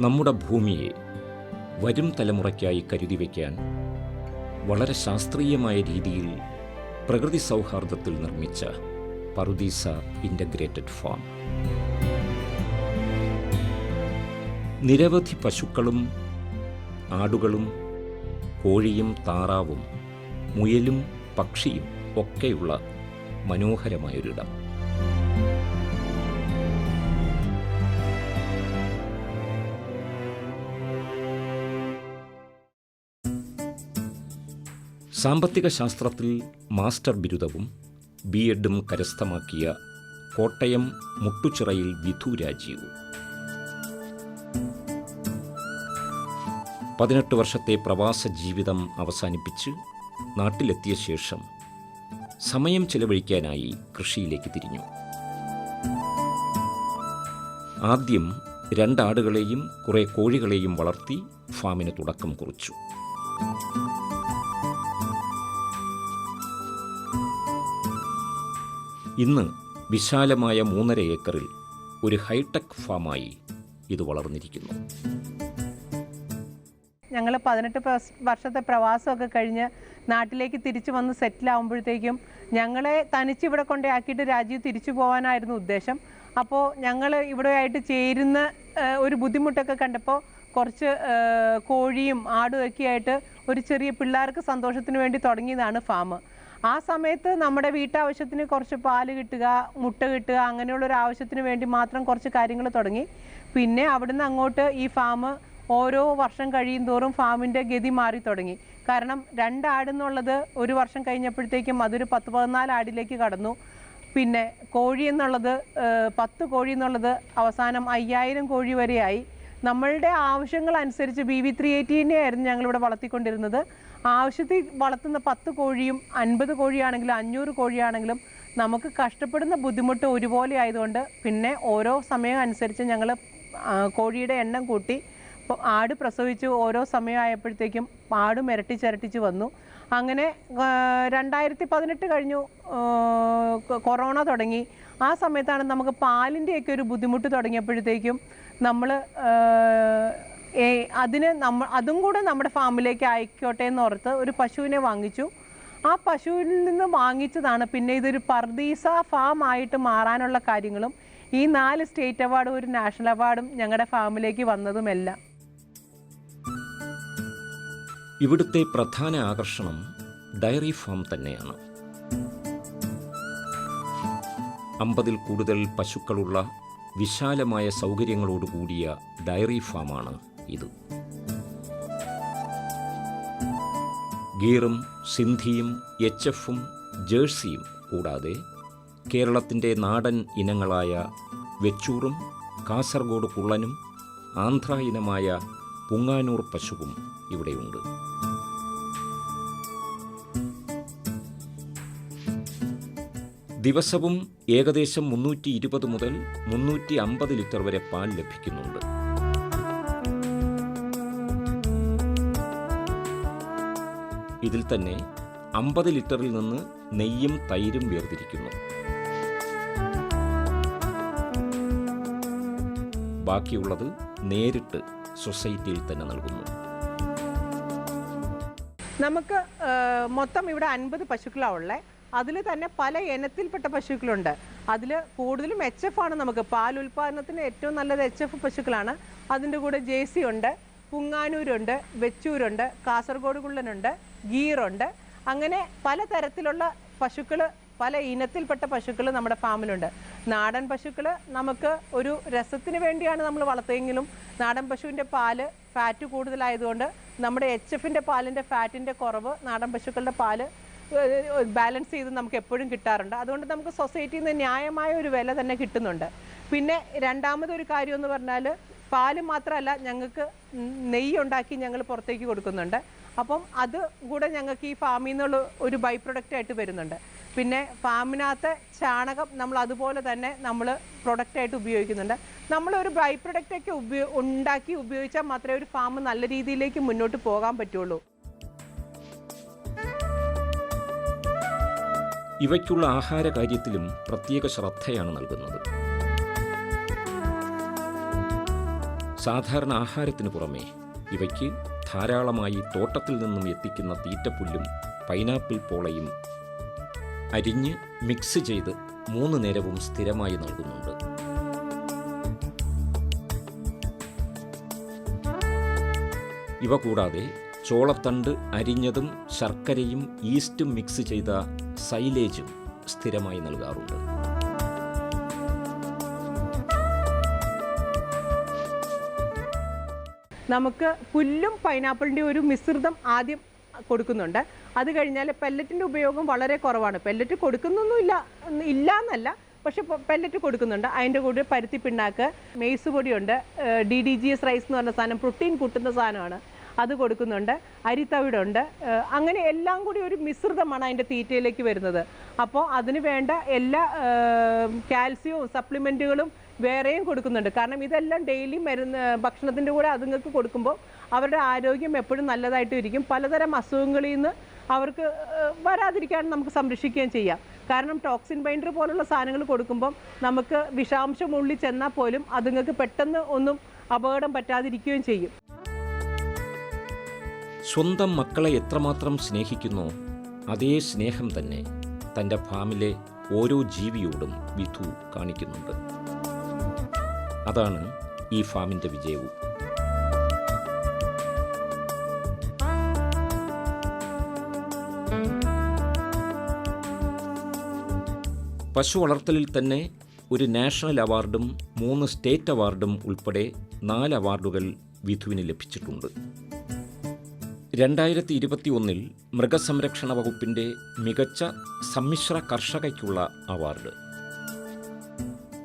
നമ്മുടെ ഭൂമിയെ വരും തലമുറയ്ക്കായി കരുതി വയ്ക്കാൻ വളരെ ശാസ്ത്രീയമായ രീതിയിൽ പ്രകൃതി സൗഹാർദ്ദത്തിൽ നിർമ്മിച്ച പറുദീസ ഇന്റഗ്രേറ്റഡ് ഫാം. നിരവധി പശുക്കളും ആടുകളും കോഴിയും താറാവും മുയലും പക്ഷിയും ഒക്കെയുള്ള മനോഹരമായൊരിടം. സാമ്പത്തിക ശാസ്ത്രത്തിൽ മാസ്റ്റർ ബിരുദവും ബി എഡും കരസ്ഥമാക്കിയ കോട്ടയം മുട്ടുച്ചിറയിൽ വിധു രാജീവ്. പതിനെട്ട് വർഷത്തെ പ്രവാസ ജീവിതം അവസാനിപ്പിച്ച് നാട്ടിലെത്തിയ ശേഷം സമയം ചെലവഴിക്കാനായി കൃഷിയിലേക്ക് തിരിഞ്ഞു. ആദ്യം രണ്ടാടുകളെയും കുറേ കോഴികളെയും വളർത്തി ഫാമിന് തുടക്കം കുറിച്ചു. ഇന്ന് വിശാലമായ മൂന്നര ഏക്കറിൽ ഒരു ഹൈടെക് ഫാമായി ഇത് വളർന്നിരിക്കുന്നു. ഞങ്ങൾ പതിനെട്ട് വർഷത്തെ പ്രവാസമൊക്കെ കഴിഞ്ഞ് നാട്ടിലേക്ക് തിരിച്ചു വന്ന് സെറ്റിൽ ആകുമ്പോഴത്തേക്കും ഞങ്ങളെ തനിച്ച് ഇവിടെ കൊണ്ടാക്കിയിട്ട് രാജ്യം തിരിച്ചു പോകാനായിരുന്നു ഉദ്ദേശം. അപ്പോൾ ഞങ്ങൾ ഇവിടെയായിട്ട് ചേരുന്ന ഒരു ബുദ്ധിമുട്ടൊക്കെ കണ്ടപ്പോൾ കുറച്ച് കോഴിയും ആടും ഒക്കെ ആയിട്ട് ഒരു ചെറിയ പിള്ളേർക്ക് സന്തോഷത്തിന് വേണ്ടി തുടങ്ങിയതാണ് ഫാം ആ സമയത്ത് നമ്മുടെ വീട്ടാവശ്യത്തിന് കുറച്ച് പാൽ കിട്ടുക മുട്ട കിട്ടുക അങ്ങനെയുള്ള ഒരു ആവശ്യത്തിന് വേണ്ടി മാത്രം കുറച്ച് കാര്യങ്ങൾ തുടങ്ങി. പിന്നെ അവിടുന്ന് അങ്ങോട്ട് ഈ ഫാം ഓരോ വർഷം കഴിയും തോറും ഫാമിന്റെ ഗതി മാറി തുടങ്ങി. കാരണം രണ്ടാടെന്നുള്ളത് ഒരു വർഷം കഴിഞ്ഞപ്പോഴത്തേക്കും അതൊരു പത്ത് പതിനാല് ആടിലേക്ക് കടന്നു. പിന്നെ കോഴി എന്നുള്ളത് പത്ത് കോഴി എന്നുള്ളത് അവസാനം അയ്യായിരം കോഴി വരെയായി. നമ്മളുടെ ആവശ്യങ്ങൾ അനുസരിച്ച് ബി വി ത്രീ എയ്റ്റീനെ ആയിരുന്നു ഞങ്ങളിവിടെ വളർത്തിക്കൊണ്ടിരുന്നത്. ആവശ്യത്തിൽ വളർത്തുന്ന പത്ത് കോഴിയും അൻപത് കോഴിയാണെങ്കിലും അഞ്ഞൂറ് കോഴിയാണെങ്കിലും നമുക്ക് കഷ്ടപ്പെടുന്ന ബുദ്ധിമുട്ട് ഒരുപോലെ ആയതുകൊണ്ട് പിന്നെ ഓരോ സമയം അനുസരിച്ച് ഞങ്ങൾ കോഴിയുടെ എണ്ണം കൂട്ടി ആട് പ്രസവിച്ച് ഓരോ സമയമായപ്പോഴത്തേക്കും ആട് ഇരട്ടിച്ചിരട്ടിച്ച് വന്നു. അങ്ങനെ രണ്ടായിരത്തി പതിനെട്ട് കഴിഞ്ഞു കൊറോണ തുടങ്ങി. ആ സമയത്താണ് നമുക്ക് പാലിന്റെയൊക്കെ ഒരു ബുദ്ധിമുട്ട് തുടങ്ങിയപ്പോഴത്തേക്കും നമ്മൾ അതിന് നമ്മ അതും കൂടെ നമ്മുടെ ഫാമിലേക്ക് ആയിക്കോട്ടെ എന്ന് ഓർത്ത് ഒരു പശുവിനെ വാങ്ങിച്ചു. ആ പശുവിൽ നിന്ന് വാങ്ങിച്ചതാണ് പിന്നെ ഇതൊരു പർദീസ ഫാം ആയിട്ട് മാറാനുള്ള കാര്യങ്ങളും ഈ നാല് സ്റ്റേറ്റ് അവാർഡും ഒരു നാഷണൽ അവാർഡും ഞങ്ങളുടെ ഫാമിലേക്ക് വന്നതുമെല്ലാം. ഇവിടുത്തെ പ്രധാന ആകർഷണം ഡയറി ഫാം തന്നെയാണ്. അമ്പതിൽ കൂടുതൽ പശുക്കളുള്ള വിശാലമായ സൗകര്യങ്ങളോടുകൂടിയ ഡയറി ഫാമാണ് ഇത്. ഗീറും സിന്ധിയും എച്ച് എഫും ജേഴ്സിയും കൂടാതെ കേരളത്തിന്റെ നാടൻ ഇനങ്ങളായ വെച്ചൂറും കാസർഗോഡ് കുള്ളനും ആന്ധ്ര ഇനമായ പുങ്ങാനൂർ പശുവും ഇവിടെയുണ്ട്. ദിവസവും ഏകദേശം മുന്നൂറ്റി ഇരുപത് മുതൽ മുന്നൂറ്റി അമ്പത് ലിറ്റർ വരെ പാൽ ലഭിക്കുന്നുണ്ട്. ഇതിൽ തന്നെ അമ്പത് ലിറ്ററിൽ നിന്ന് നെയ്യും തൈരും വേർതിരിക്കുന്നു. ബാക്കിയുള്ളത് നേരിട്ട് സൊസൈറ്റിയിൽ തന്നെ നൽകുന്നു. നമുക്ക് മൊത്തം ഇവിടെ അൻപത് പശുക്കളാണ് ഉള്ളത് അതിൽ തന്നെ പല ഇനത്തിൽപ്പെട്ട പശുക്കളുണ്ട്. അതിൽ കൂടുതലും എച്ച് എഫ് ആണ് നമുക്ക്. പാൽ ഉൽപ്പാദനത്തിന് ഏറ്റവും നല്ലത് എച്ച് എഫ് പശുക്കളാണ്. അതിന്റെ കൂടെ ജേസി ഉണ്ട് പുങ്ങാനൂരുണ്ട് വെച്ചൂരുണ്ട് കാസർഗോഡ് കുള്ളനുണ്ട് ഗീറുണ്ട്. അങ്ങനെ പലതരത്തിലുള്ള പശുക്കൾ പല ഇനത്തിൽപ്പെട്ട പശുക്കൾ നമ്മുടെ ഫാമിലുണ്ട്. നാടൻ പശുക്കൾ നമുക്ക് ഒരു രസത്തിന് വേണ്ടിയാണ് നമ്മൾ വളർത്തിയെങ്കിലും നാടൻ പശുവിന്റെ പാൽ ഫാറ്റ് കൂടുതലായതുകൊണ്ട് നമ്മുടെ എച്ച് എഫിന്റെ പാലിന്റെ ഫാറ്റിന്റെ കുറവ് നാടൻ പശുക്കളുടെ പാൽ ബാലൻസ് ചെയ്ത് നമുക്ക് എപ്പോഴും കിട്ടാറുണ്ട്. അതുകൊണ്ട് നമുക്ക് സൊസൈറ്റിയിൽ നിന്ന് ന്യായമായ ഒരു വില തന്നെ കിട്ടുന്നുണ്ട്. പിന്നെ രണ്ടാമതൊരു കാര്യം എന്ന് പറഞ്ഞാൽ പാൽ മാത്രമല്ല ഞങ്ങൾക്ക് നെയ്യുണ്ടാക്കി ഞങ്ങൾ പുറത്തേക്ക് കൊടുക്കുന്നുണ്ട്. അപ്പം അത് കൂടെ ഞങ്ങൾക്ക് ഈ ഫാമിൽ നിന്നുള്ള ഒരു ബൈ പ്രൊഡക്റ്റ് ആയിട്ട് വരുന്നുണ്ട്. പിന്നെ ഫാമിനകത്ത് ചാണകം നമ്മൾ അതുപോലെ തന്നെ നമ്മൾ പ്രൊഡക്റ്റായിട്ട് ഉപയോഗിക്കുന്നുണ്ട്. നമ്മൾ ഒരു ബൈ പ്രൊഡക്റ്റൊക്കെ ഉപയോ ഉണ്ടാക്കി ഉപയോഗിച്ചാൽ മാത്രമേ ഒരു ഫാം നല്ല രീതിയിലേക്ക് മുന്നോട്ട് പോകാൻ പറ്റുള്ളൂ. ഇവയ്ക്കുള്ള ആഹാര കാര്യത്തിലും പ്രത്യേക ശ്രദ്ധയാണ് നൽകുന്നത്. സാധാരണ ആഹാരത്തിന് പുറമെ ഇവയ്ക്ക് ധാരാളമായി തോട്ടത്തിൽ നിന്നും എത്തിക്കുന്ന തീറ്റപ്പുല്ലും പൈനാപ്പിൾ പോളയും അരിഞ്ഞ് മിക്സ് ചെയ്ത് മൂന്ന് നേരവും സ്ഥിരമായി നൽകുന്നുണ്ട്. ഇവ കൂടാതെ ചോളത്തണ്ട് അരിഞ്ഞതും ശർക്കരയും ഈസ്റ്റും മിക്സ് ചെയ്ത സൈലേജും സ്ഥിരമായി നൽകാറുണ്ട്. നമുക്ക് പുല്ലും പൈനാപ്പിളിന്റെ ഒരു മിശ്രിതം ആദ്യം കൊടുക്കുന്നുണ്ട്. അത് കഴിഞ്ഞാൽ പെല്ലറ്റിന്റെ ഉപയോഗം വളരെ കുറവാണ്. പെല്ലറ്റ് കൊടുക്കുന്നൊന്നുമില്ല ഇല്ല എന്നല്ല പക്ഷെ പെല്ലറ്റ് കൊടുക്കുന്നുണ്ട്. അതിന്റെ കൂടെ പരുത്തി പിണ്ണാക്ക് maize പൊടിയുണ്ട്. D D G S rice എന്ന് പറഞ്ഞ സാധനം പ്രോട്ടീൻ കൂട്ടുന്ന സാധനമാണ്. അത് കൊടുക്കുന്നുണ്ട്. അരിത്തവിടുണ്ട്. അങ്ങനെ എല്ലാം കൂടി ഒരു മിശ്രിതമാണ് അതിന്റെ തീറ്റയിലേക്ക് വരുന്നത്. അപ്പോൾ അതിന് വേണ്ട എല്ലാ കാൽസ്യവും സപ്ലിമെന്റുകളും വേറെയും കൊടുക്കുന്നുണ്ട്. കാരണം ഇതെല്ലാം ഡെയിലി മരുന്ന് ഭക്ഷണത്തിന്റെ കൂടെ അതുങ്ങൾക്ക് കൊടുക്കുമ്പോൾ അവരുടെ ആരോഗ്യം എപ്പോഴും നല്ലതായിട്ട് ഇരിക്കും പലതരം അസുഖങ്ങളിൽ നിന്ന് അവർക്ക് വരാതിരിക്കാൻ നമുക്ക് സംരക്ഷിക്കുകയും ചെയ്യാം. കാരണം ടോക്സിൻ ബൈൻഡർ പോലുള്ള സാധനങ്ങൾ കൊടുക്കുമ്പം നമുക്ക് വിഷാംശം ഉള്ളിൽ ചെന്നാൽ പോലും അതുങ്ങൾക്ക് പെട്ടെന്ന് ഒന്നും അപകടം പറ്റാതിരിക്കുകയും ചെയ്യും. സ്വന്തം മക്കളെ എത്രമാത്രം സ്നേഹിക്കുന്നു അതേ സ്നേഹം തന്നെ തന്റെ ഫാമിലെ ഓരോ ജീവിയോടും വിധു കാണിക്കുന്നുണ്ട്. അതാണ് ഈ ഫാമിന്റെ വിജയവും. പശു വളർത്തലിൽ തന്നെ ഒരു നാഷണൽ അവാർഡും മൂന്ന് സ്റ്റേറ്റ് അവാർഡും ഉൾപ്പെടെ നാല് അവാർഡുകൾ വിധുവിന് ലഭിച്ചിട്ടുണ്ട്. രണ്ടായിരത്തി ഇരുപത്തി ഒന്നിൽ മൃഗസംരക്ഷണ വകുപ്പിന്റെ മികച്ച സമ്മിശ്ര കർഷകയ്ക്കുള്ള അവാർഡ്.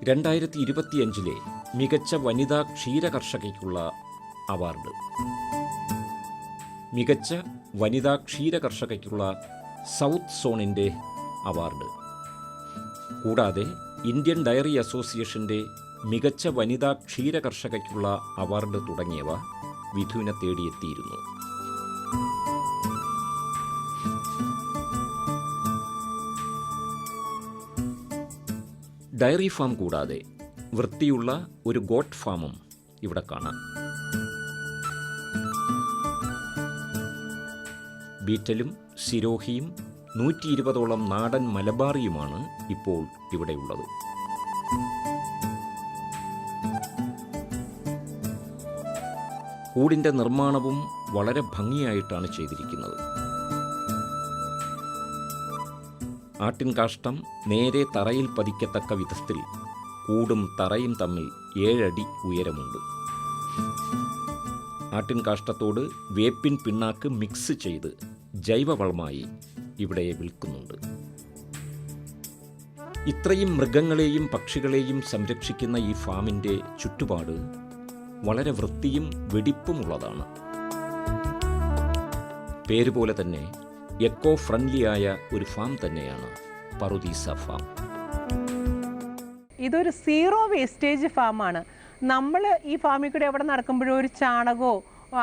രണ്ടായിരത്തി ഇരുപത്തിയഞ്ചിലെ മികച്ച വനിതാ ക്ഷീരകർഷകയ്ക്കുള്ള അവാർഡ്. മികച്ച വനിതാ ക്ഷീരകർഷകയ്ക്കുള്ള സൗത്ത് സോണിന്റെ അവാർഡ്. കൂടാതെ ഇന്ത്യൻ ഡയറി അസോസിയേഷന്റെ മികച്ച വനിതാ ക്ഷീരകർഷകയ്ക്കുള്ള അവാർഡ് തുടങ്ങിയവ വിധുവിനെ തേടിയെത്തിയിരുന്നു. ഡയറി ഫാം കൂടാതെ വൃത്തിയുള്ള ഒരു ഗോട്ട് ഫാമും ഇവിടെ കാണാം. ബീറ്റലും സിരോഹിയും നൂറ്റി ഇരുപതോളം നാടൻ മലബാറിയുമാണ് ഇപ്പോൾ ഇവിടെയുള്ളത് കൂടിന്റെ നിർമ്മാണവും വളരെ ഭംഗിയായിട്ടാണ് ചെയ്തിരിക്കുന്നത്. ആട്ടിൻകാഷ്ടം നേരെ തറയിൽ പതിക്കത്തക്ക വിധത്തിൽ കൂടും തറയും തമ്മിൽ ഏഴടി ഉയരമുണ്ട്. ആട്ടിൻ കാഷ്ടത്തോട് വേപ്പിൻ പിണ്ണാക്ക് മിക്സ് ചെയ്ത് ജൈവവളമായി ഇവിടെ വിൽക്കുന്നുണ്ട്. ഇത്രയും മൃഗങ്ങളെയും പക്ഷികളെയും സംരക്ഷിക്കുന്ന ഈ ഫാമിന്റെ ചുറ്റുപാട് വളരെ വൃത്തിയും വെടിപ്പുമുള്ളതാണ് പേരുപോലെ തന്നെ എക്കോ ഫ്രണ്ട്ലിയായ ഒരു ഫാം തന്നെയാണ് പറുദീസ ഫാം. ഇതൊരു സീറോ വേസ്റ്റേജ് ഫാമാണ്. നമ്മൾ ഈ ഫാമിൽ കൂടെ എവിടെ നടക്കുമ്പോഴും ഒരു ചാണകമോ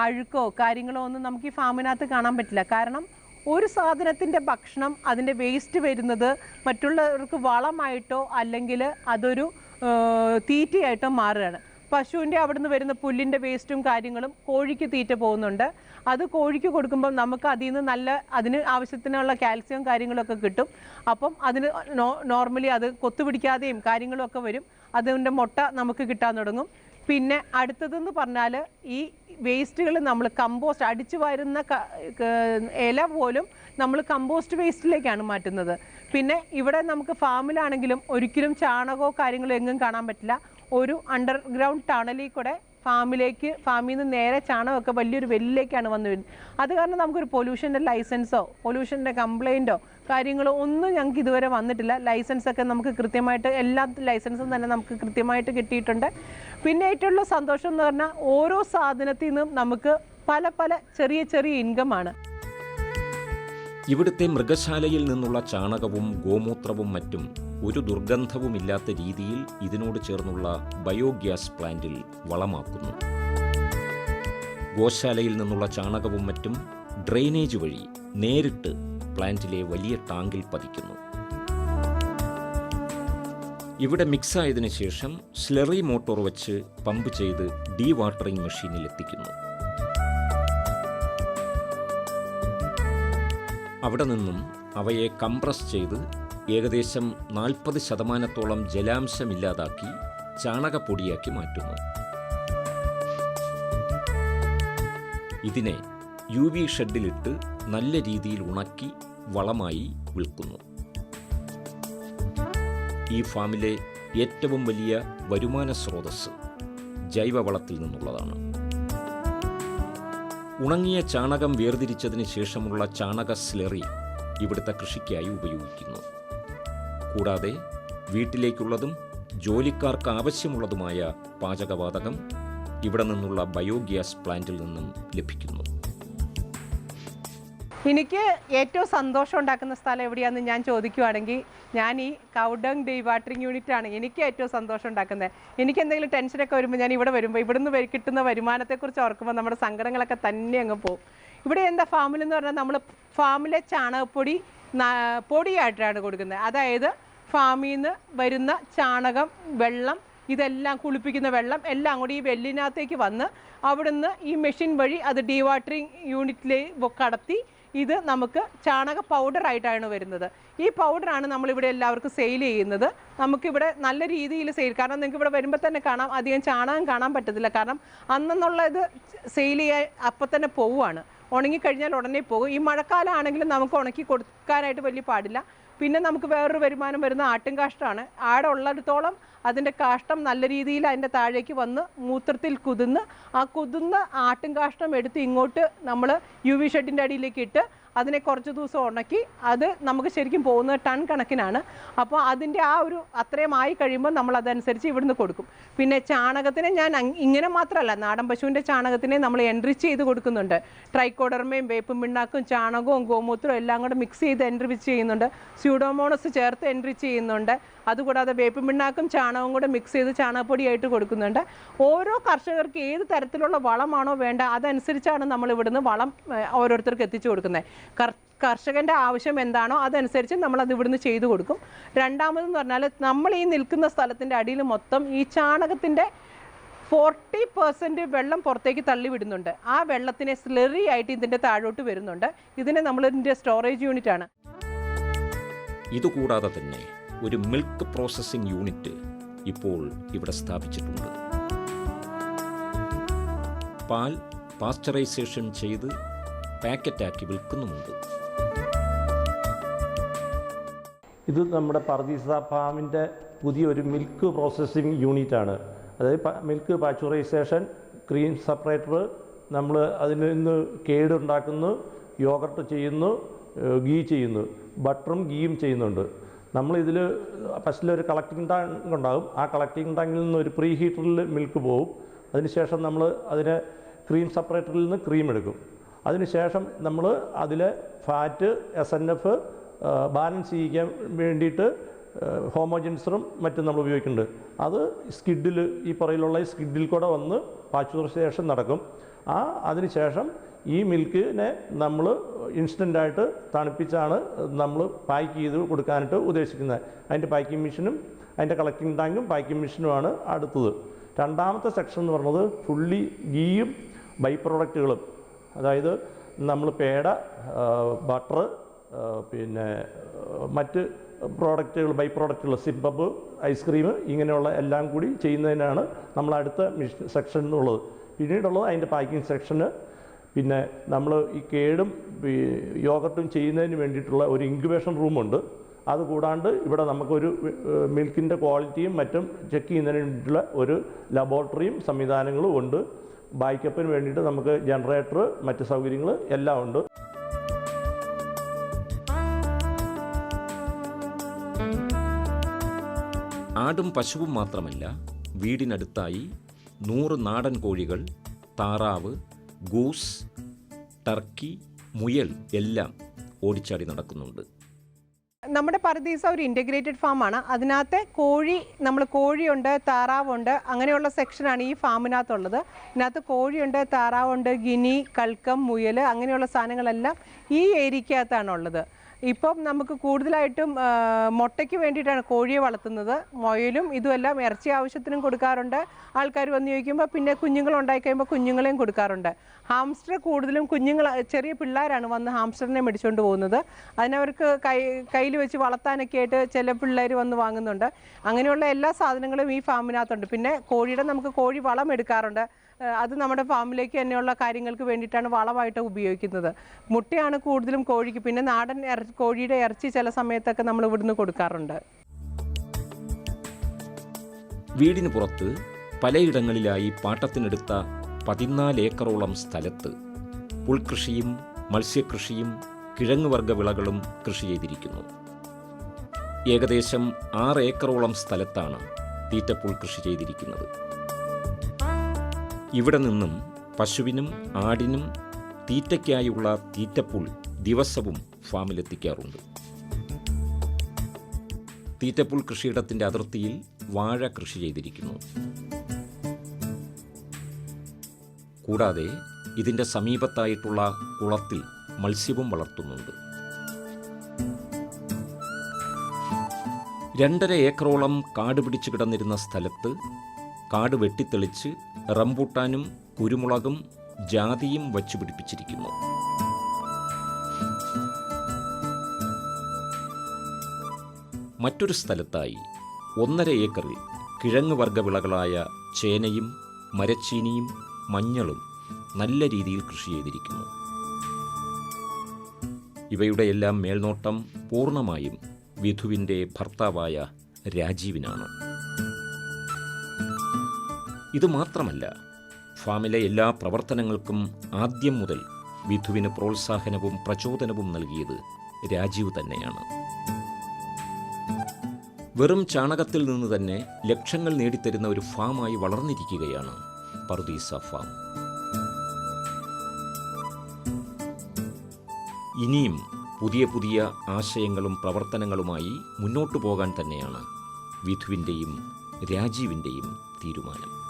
അഴുക്കോ കാര്യങ്ങളോ ഒന്നും നമുക്ക് ഈ ഫാമിനകത്ത് കാണാൻ പറ്റില്ല. കാരണം ഒരു സാധനത്തിന്റെ ഭക്ഷണം അതിന്റെ വേസ്റ്റ് വരുന്നത് മറ്റുള്ളവർക്ക് വളമായിട്ടോ അല്ലെങ്കിൽ അതൊരു തീറ്റയായിട്ടോ മാറുകയാണ്. പശുവിന്റെ അവിടുന്ന് വരുന്ന പുല്ലിന്റെ വേസ്റ്റും കാര്യങ്ങളും കോഴിക്ക് തീറ്റ പോകുന്നുണ്ട്. അത് കോഴിക്ക് കൊടുക്കുമ്പം നമുക്ക് അതിൽ നിന്ന് നല്ല അതിന് ആവശ്യത്തിനുള്ള കാൽസ്യം കാര്യങ്ങളൊക്കെ കിട്ടും. അപ്പം അതിന് നോർമലി അത് കൊത്തുപിടിക്കാതെയും കാര്യങ്ങളൊക്കെ വരും. അതിന്റെ മുട്ട നമുക്ക് കിട്ടാൻ തുടങ്ങും. പിന്നെ അടുത്തതെന്ന് പറഞ്ഞാൽ ഈ വേസ്റ്റുകൾ നമ്മൾ കമ്പോസ്റ്റ് അടിച്ചു വരുന്ന ഇല പോലും നമ്മൾ കമ്പോസ്റ്റ് വേസ്റ്റിലേക്കാണ് മാറ്റുന്നത്. പിന്നെ ഇവിടെ നമുക്ക് ഫാമിലാണെങ്കിലും ഒരിക്കലും ചാണകമോ കാര്യങ്ങളോ എങ്ങും കാണാൻ പറ്റില്ല. ഒരു അണ്ടർഗ്രൗണ്ട് ടണലിൽ കൂടെ ഫാമിലേക്ക് ഫാമിൽ നിന്ന് നേരെ ചാണകമൊക്കെ വലിയൊരു വെല്ലിലേക്കാണ് വന്നു വരുന്നത്. അത് കാരണം നമുക്കൊരു പൊല്യൂഷന്റെ ലൈസൻസോ പൊല്യൂഷന്റെ കംപ്ലൈന്റോ കാര്യങ്ങളോ ഒന്നും ഞങ്ങൾക്ക് ഇതുവരെ വന്നിട്ടില്ല. ലൈസൻസൊക്കെ നമുക്ക് കൃത്യമായിട്ട് എല്ലാ ലൈസൻസും തന്നെ നമുക്ക് കൃത്യമായിട്ട് കിട്ടിയിട്ടുണ്ട്. പിന്നെ ഏറ്റവും സന്തോഷം എന്ന് പറഞ്ഞാൽ ഓരോ സാധനത്തിൽ നിന്നും നമുക്ക് പല പല ചെറിയ ചെറിയ ഇൻകമാണ് ഇവിടുത്തെ മൃഗശാലയിൽ നിന്നുള്ള ചാണകവും ഗോമൂത്രവും മറ്റും ഒരു ദുർഗന്ധവുമില്ലാത്ത രീതിയിൽ ഇതിനോട് ചേർന്നുള്ള ബയോഗ്യാസ് പ്ലാന്റിൽ വളമാക്കുന്നു. ഗോശാലയിൽ നിന്നുള്ള ചാണകവും മറ്റും ഡ്രെയിനേജ് വഴി നേരിട്ട് പ്ലാന്റിലെ വലിയ ടാങ്കിൽ പതിക്കുന്നു. ഇവിടെ മിക്സ് ആയതിനു ശേഷം സ്ലറി മോട്ടോർ വെച്ച് പമ്പ് ചെയ്ത് ഡീ വാട്ടറിംഗ് മെഷീനിൽ എത്തിക്കുന്നു. അവിടെ നിന്നും അവയെ കംപ്രസ് ചെയ്ത് ഏകദേശം നാൽപ്പത് ശതമാനത്തോളം ജലാംശമില്ലാതാക്കി ചാണകപ്പൊടിയാക്കി മാറ്റുന്നു. ഇതിനെ യു വി ഷെഡിലിട്ട് നല്ല രീതിയിൽ ഉണക്കി വളമായി വിൽക്കുന്നു. ഈ ഫാമിലെ ഏറ്റവും വലിയ വരുമാന സ്രോതസ് ജൈവവളത്തിൽ നിന്നുള്ളതാണ്. ഉണങ്ങിയ ചാണകം വേർതിരിച്ചതിന് ശേഷമുള്ള ചാണക സ്ലെറി ഇവിടുത്തെ കൃഷിക്കായി ഉപയോഗിക്കുന്നു. കൂടാതെ വീട്ടിലേക്കുള്ളതും ജോലിക്കാർക്ക് ആവശ്യമുള്ളതുമായ പാചകവാതകം ഇവിടെ നിന്നുള്ള ബയോഗ്യാസ് പ്ലാന്റിൽ നിന്നും ലഭിക്കുന്നു. എനിക്ക് ഏറ്റവും സന്തോഷം ഉണ്ടാക്കുന്ന സ്ഥലം എവിടെയാണെന്ന് ഞാൻ ചോദിക്കുവാണെങ്കിൽ ഞാൻ ഈ കൗഡങ് ഡേ വാട്ടറിങ് യൂണിറ്റ് ആണ് എനിക്ക് ഏറ്റവും സന്തോഷം ഉണ്ടാക്കുന്നത്. എനിക്ക് എന്തെങ്കിലും ടെൻഷനൊക്കെ വരുമ്പോൾ ഞാൻ ഇവിടെ വരുമ്പോൾ ഇവിടുന്ന് കിട്ടുന്ന വരുമാനത്തെക്കുറിച്ച് ഓർക്കുമ്പോൾ നമ്മുടെ സങ്കടങ്ങളൊക്കെ തന്നെ അങ്ങ് പോകും. ഇവിടെ എന്താ ഫാമിലെന്ന് പറഞ്ഞാൽ നമ്മൾ ഫാമിലെ ചാണകപ്പൊടി പൊടിയായിട്ടാണ് കൊടുക്കുന്നത്. അതായത് ഫാമിൽ നിന്ന് വരുന്ന ചാണകം വെള്ളം ഇതെല്ലാം കുളിപ്പിക്കുന്ന വെള്ളം എല്ലാം കൂടി ഈ വെല്ലിനകത്തേക്ക് വന്ന് അവിടുന്ന് ഈ മെഷീൻ വഴി അത് ഡീവാട്ടറിങ് യൂണിറ്റിലേക്ക് കടത്തി ഇത് നമുക്ക് ചാണക പൗഡർ ആയിട്ടാണ് വരുന്നത്. ഈ പൗഡറാണ് നമ്മളിവിടെ എല്ലാവർക്കും സെയിൽ ചെയ്യുന്നത്. നമുക്കിവിടെ നല്ല രീതിയിൽ സെയിൽ കാരണം നിങ്ങൾക്ക് ഇവിടെ വരുമ്പോൾ തന്നെ കാണാം അധികം ചാണകം കാണാൻ പറ്റത്തില്ല. കാരണം അന്നെന്നുള്ള ഇത് സെയിൽ ചെയ്യാൻ അപ്പം തന്നെ പോവുകയാണ് ഉണങ്ങിക്കഴിഞ്ഞാൽ ഉടനെ പോകും. ഈ മഴക്കാലമാണെങ്കിലും നമുക്ക് ഉണക്കി കൊടുക്കാനായിട്ട് വലിയ പാടില്ല. പിന്നെ നമുക്ക് വേറൊരു വരുമാനം വരുന്ന ആട്ടും കാഷ്ടമാണ്. ആടെ ഉള്ളിടത്തോളം അതിന്റെ കാഷ്ടം നല്ല രീതിയിൽ അതിന്റെ താഴേക്ക് വന്ന് മൂത്രത്തിൽ കുതിന്ന് ആ കുതിന്ന ആട്ടും കാഷ്ടം എടുത്ത് ഇങ്ങോട്ട് നമ്മൾ യു വി ഷെഡിന്റെ അടിയിലേക്ക് ഇട്ട് അതിനെ കുറച്ച് ദിവസം ഉണക്കി അത് നമുക്ക് ശരിക്കും പോകുന്നത് ടൺ കണക്കിനാണ്. അപ്പോൾ അതിന്റെ ആ ഒരു അത്രയും ആയി കഴിയുമ്പോൾ നമ്മൾ അതനുസരിച്ച് ഇവിടുന്ന് കൊടുക്കും. പിന്നെ ചാണകത്തിന് ഞാൻ ഇങ്ങനെ മാത്രമല്ല നാടൻ പശുവിന്റെ ചാണകത്തിനെ നമ്മൾ എൻട്രി ചെയ്ത് കൊടുക്കുന്നുണ്ട്. ട്രൈക്കോഡർമയും വേപ്പും പിണ്ണാക്കും ചാണകവും ഗോമൂത്രവും എല്ലാം കൂടെ മിക്സ് ചെയ്ത് എൻട്രി ചെയ്യുന്നുണ്ട്. സ്യൂഡോമോണസ് ചേർത്ത് എൻട്രി ചെയ്യുന്നുണ്ട്. അതുകൂടാതെ വേപ്പും പിണ്ണാക്കും ചാണകവും കൂടെ മിക്സ് ചെയ്ത് ചാണകപ്പൊടിയായിട്ട് കൊടുക്കുന്നുണ്ട്. ഓരോ കർഷകർക്ക് ഏത് തരത്തിലുള്ള വളമാണോ വേണ്ട അതനുസരിച്ചാണ് നമ്മൾ ഇവിടുന്ന് വളം ഓരോരുത്തർക്ക് എത്തിച്ചു കൊടുക്കുന്നത്. കർഷകന്റെ ആവശ്യം എന്താണോ അതനുസരിച്ച് നമ്മൾ അത് ഇവിടുന്ന് ചെയ്തു കൊടുക്കും. രണ്ടാമതെന്ന് പറഞ്ഞാൽ നമ്മൾ ഈ നിൽക്കുന്ന സ്ഥലത്തിന്റെ അടിയിൽ മൊത്തം ഈ ചാണകത്തിന്റെ ഫോർട്ടി പെർസെന്റ് വെള്ളം പുറത്തേക്ക് തള്ളി വിടുന്നുണ്ട് ആ വെള്ളത്തിനെ സ്ലെറി ആയിട്ട് ഇതിന്റെ താഴോട്ട് വരുന്നുണ്ട്. ഇതിനെ നമ്മൾ ഇതിന്റെ സ്റ്റോറേജ് യൂണിറ്റ് ആണ്. ഇതുകൂടാതെ തന്നെ ഒരു മിൽക്ക് പ്രോസസ്സിംഗ് യൂണിറ്റ് ഇപ്പോൾ ഇവിടെ സ്ഥാപിച്ചിട്ടുണ്ട്. പാൽ പാസ്ചറൈസേഷൻ ചെയ്ത് പാക്കറ്റാക്കി വിൽക്കുന്നുമുണ്ട്. ഇത് നമ്മുടെ പർദീസ ഫാമിന്റെ പുതിയൊരു മിൽക്ക് പ്രോസസ്സിംഗ് യൂണിറ്റാണ് അതായത് മിൽക്ക് പാച്ചുറൈസേഷൻ ക്രീം സെപ്പറേറ്റർ നമ്മൾ അതിൽ നിന്ന് കേടുണ്ടാക്കുന്നു യോഗർട്ട് ചെയ്യുന്നു ഗീ ചെയ്യുന്നു ബട്ടറും ഗീയും ചെയ്യുന്നുണ്ട്. നമ്മളിതിൽ ഫസ്റ്റിലൊരു കളക്ടിങ് ടാങ്ക് ഉണ്ടാകും. ആ കളക്ടിങ് ടാങ്കിൽ നിന്ന് ഒരു പ്രീ ഹീറ്ററിൽ മിൽക്ക് പോകും അതിനുശേഷം നമ്മൾ അതിനെ ക്രീം സെപ്പറേറ്ററിൽ നിന്ന് ക്രീം എടുക്കും. അതിനുശേഷം നമ്മൾ അതിലെ fat S N F balance ചെയ്യിക്കാൻ വേണ്ടിയിട്ട് ഹോമോജൻസറും മറ്റും നമ്മൾ ഉപയോഗിക്കുന്നുണ്ട്. അത് സ്കിഡിൽ ഈ പറയിലുള്ള സ്കിഡിൽ കൂടെ വന്ന് പാച്ചുറൈസേഷൻ നടക്കും. ആ അതിനുശേഷം ഈ മിൽക്കിനെ നമ്മൾ ഇൻസ്റ്റന്റായിട്ട് തണുപ്പിച്ചാണ് നമ്മൾ പാക്ക് ചെയ്ത് കൊടുക്കാനായിട്ട് ഉദ്ദേശിക്കുന്നത്. അതിന്റെ പാക്കിംഗ് മെഷീനും അതിന്റെ കളക്ടിങ് ടാങ്കും പാക്കിംഗ് മെഷീനുമാണ് അടുത്തത്. രണ്ടാമത്തെ സെക്ഷൻ എന്ന് പറയുന്നത് ഫുള്ളി ഗീയും ബൈ പ്രോഡക്റ്റുകളും അതായത് നമ്മൾ പേട ബട്ടർ പിന്നെ മറ്റ് പ്രോഡക്റ്റുകൾ ബൈ പ്രോഡക്റ്റുകൾ സിപ്പപ്പ് ഐസ്ക്രീം ഇങ്ങനെയുള്ള എല്ലാം കൂടി ചെയ്യുന്നതിനാണ് നമ്മൾ അടുത്ത മിഷൻ സെക്ഷൻ എന്നുള്ളത്. പിന്നീടുള്ളത് അതിന്റെ പാക്കിംഗ് സെക്ഷന് പിന്നെ നമ്മൾ ഈ കേടും യോഗർട്ടും ചെയ്യുന്നതിന് വേണ്ടിയിട്ടുള്ള ഒരു ഇൻക്യുബേഷൻ റൂമുണ്ട് അതുകൂടാണ്ട് ഇവിടെ നമുക്കൊരു മിൽക്കിന്റെ ക്വാളിറ്റിയും മറ്റും ചെക്ക് ചെയ്യുന്നതിന് വേണ്ടിയിട്ടുള്ള ഒരു ലബോറട്ടറിയും സംവിധാനങ്ങളും ഉണ്ട്. ബാക്കപ്പിന് വേണ്ടിയിട്ട് നമുക്ക് ജനറേറ്റർ മറ്റ് സൗകര്യങ്ങൾ എല്ലാം ഉണ്ട്. ആടും പശുവും മാത്രമല്ല വീടിനടുത്തായി നൂറ് നാടൻ കോഴികൾ താറാവ് ഗൂസ് ടർക്കി മുയൽ എല്ലാം ഓടിച്ചാടി നടക്കുന്നുണ്ട്. നമ്മുടെ പറദീസ ഒരു ഇന്റഗ്രേറ്റഡ് ഫാമാണ് അതിനകത്ത് കോഴി നമ്മൾ കോഴിയുണ്ട് താറാവുണ്ട് അങ്ങനെയുള്ള സെക്ഷനാണ് ഈ ഫാമിനകത്തുള്ളത് ഇതിനകത്ത് കോഴിയുണ്ട് താറാവുണ്ട് ഗിനി കൽക്കം മുയൽ അങ്ങനെയുള്ള സാധനങ്ങളെല്ലാം ഈ ഏരിയക്കകത്താണ് ഉള്ളത് ഇപ്പം നമുക്ക് കൂടുതലായിട്ടും മുട്ടയ്ക്ക് വേണ്ടിയിട്ടാണ് കോഴിയെ വളർത്തുന്നത്. മൊയലും ഇതുമെല്ലാം ഇറച്ചി ആവശ്യത്തിനും കൊടുക്കാറുണ്ട്. ആൾക്കാർ വന്ന് ചോദിക്കുമ്പോൾ പിന്നെ കുഞ്ഞുങ്ങൾ ഉണ്ടായി കഴിയുമ്പോൾ കുഞ്ഞുങ്ങളെയും കൊടുക്കാറുണ്ട്. ഹാംസ്റ്റർ കൂടുതലും കുഞ്ഞുങ്ങൾ ചെറിയ പിള്ളേരാണ് വന്ന് ഹാംസ്റ്ററിനെ മേടിച്ചുകൊണ്ട് പോകുന്നത്. അതിനവർക്ക് കൈ കയ്യിൽ വെച്ച് വളർത്താനൊക്കെ ആയിട്ട് ചില പിള്ളേർ വന്ന് വാങ്ങുന്നുണ്ട്. അങ്ങനെയുള്ള എല്ലാ സാധനങ്ങളും ഈ ഫാമിനകത്തുണ്ട്. പിന്നെ കോഴിയുടെ നമുക്ക് കോഴി വളം എടുക്കാറുണ്ട്. അത് നമ്മുടെ ഫാമിലേക്ക് തന്നെയുള്ള കാര്യങ്ങൾക്ക് വേണ്ടിയിട്ടാണ് വളമായിട്ട് ഉപയോഗിക്കുന്നത്. മുട്ടയാണ് കൂടുതലും കോഴിക്ക്. പിന്നെ നാടൻ കോഴിയുടെ ഇറച്ചി ചില സമയത്തൊക്കെ നമ്മൾ ഇവിടുന്ന് കൊടുക്കാറുണ്ട്. വീടിന് പുറത്ത് പലയിടങ്ങളിലായി പാട്ടത്തിനെടുത്ത പതിനാല് ഏക്കറോളം സ്ഥലത്ത് പുൽകൃഷിയും മത്സ്യകൃഷിയും കിഴങ്ങുവർഗ വിളകളും കൃഷി ചെയ്തിരിക്കുന്നു. ഏകദേശം ആറ് ഏക്കറോളം സ്ഥലത്താണ് തീറ്റപ്പുൽ കൃഷി ചെയ്തിരിക്കുന്നത്. ഇവിടെ നിന്നും പശുവിനും ആടിനും തീറ്റയ്ക്കായുള്ള തീറ്റപ്പുൽ ദിവസവും ഫാമിലെത്തിക്കാറുണ്ട്. തീറ്റപ്പുൽ കൃഷിയിടത്തിന്റെ അതിർത്തിയിൽ വാഴ കൃഷി ചെയ്തിരിക്കുന്നു. കൂടാതെ ഇതിന്റെ സമീപത്തായിട്ടുള്ള കുളത്തിൽ മത്സ്യവും വളർത്തുന്നുണ്ട്. രണ്ടര ഏക്കറോളം കാട് പിടിച്ചു കിടന്നിരുന്ന സ്ഥലത്ത് കാട് വെട്ടിത്തെളിച്ച് റംബൂട്ടാനും കുരുമുളകും ജാതിയും വച്ചു പിടിപ്പിച്ചിരിക്കുന്നു. മറ്റൊരു സ്ഥലത്തായി ഒന്നര ഏക്കറിൽ കിഴങ്ങ് വർഗ വിളകളായ ചേനയും മരച്ചീനിയും മഞ്ഞളും നല്ല രീതിയിൽ കൃഷി ചെയ്തിരിക്കുന്നു. ഇവയുടെ എല്ലാം മേൽനോട്ടം പൂർണമായും വിധുവിന്റെ ഭർത്താവായ രാജീവിനാണ്. ഇത് മാത്രമല്ല ഫാമിലെ എല്ലാ പ്രവർത്തനങ്ങൾക്കും ആദ്യം മുതൽ വിധുവിന് പ്രോത്സാഹനവും പ്രചോദനവും നൽകിയത് രാജീവ് തന്നെയാണ്. വെറും ചാണകത്തിൽ നിന്ന് തന്നെ ലക്ഷങ്ങൾ നേടിത്തരുന്ന ഒരു ഫാമായി വളർന്നിരിക്കുകയാണ് പർദീസ ഫാം. ഇനിയും പുതിയ പുതിയ ആശയങ്ങളും പ്രവർത്തനങ്ങളുമായി മുന്നോട്ടു പോകാൻ തന്നെയാണ് വിധുവിന്റെയും രാജീവിന്റെയും തീരുമാനം.